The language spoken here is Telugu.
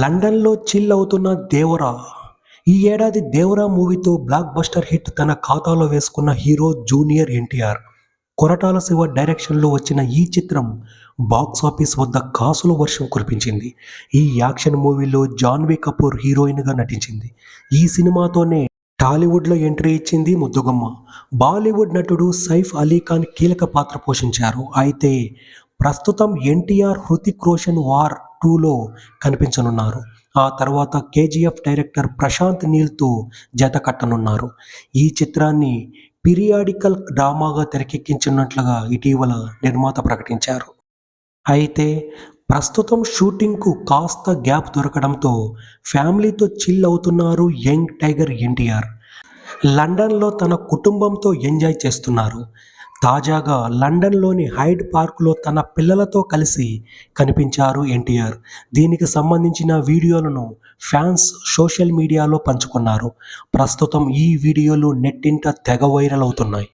లండన్లో చిల్ అవుతున్న దేవరా. ఈ ఏడాది దేవరా మూవీతో బ్లాక్ బస్టర్ హిట్ తన ఖాతాలో వేసుకున్న హీరో జూనియర్ ఎన్టీఆర్. కొరటాల శివ డైరెక్షన్లో వచ్చిన ఈ చిత్రం బాక్స్ ఆఫీస్ వద్ద కాసుల వర్షం కురిపించింది. ఈ యాక్షన్ మూవీలో జాన్వీ కపూర్ హీరోయిన్గా నటించింది. ఈ సినిమాతోనే టాలీవుడ్లో ఎంట్రీ ఇచ్చింది ముద్దుగమ్మ. బాలీవుడ్ నటుడు సైఫ్ అలీ ఖాన్ కీలక పాత్ర పోషించారు. అయితే ప్రస్తుతం ఎన్టీఆర్ హృతిక్ రోషన్ వార్ టూలో కనిపించనున్నారు. ఆ తర్వాత కేజీఎఫ్ డైరెక్టర్ ప్రశాంత్ నీల్తో జత కట్టనున్నారు. ఈ చిత్రాన్ని పీరియాడికల్ డ్రామాగా తెరకెక్కించినట్లుగా ఇటీవల నిర్మాత ప్రకటించారు. అయితే ప్రస్తుతం షూటింగ్కు కాస్త గ్యాప్ దొరకడంతో ఫ్యామిలీతో చిల్ అవుతున్నారు యంగ్ టైగర్ ఎన్టీఆర్. లండన్లో తన కుటుంబంతో ఎంజాయ్ చేస్తున్నారు. తాజాగా లండన్లోని హైడ్ పార్క్లో తన పిల్లలతో కలిసి కనిపించారు ఎన్టీఆర్. దీనికి సంబంధించిన వీడియోలను ఫ్యాన్స్ సోషల్ మీడియాలో పంచుకున్నారు. ప్రస్తుతం ఈ వీడియోలు నెట్టింట తెగ వైరల్ అవుతున్నాయి.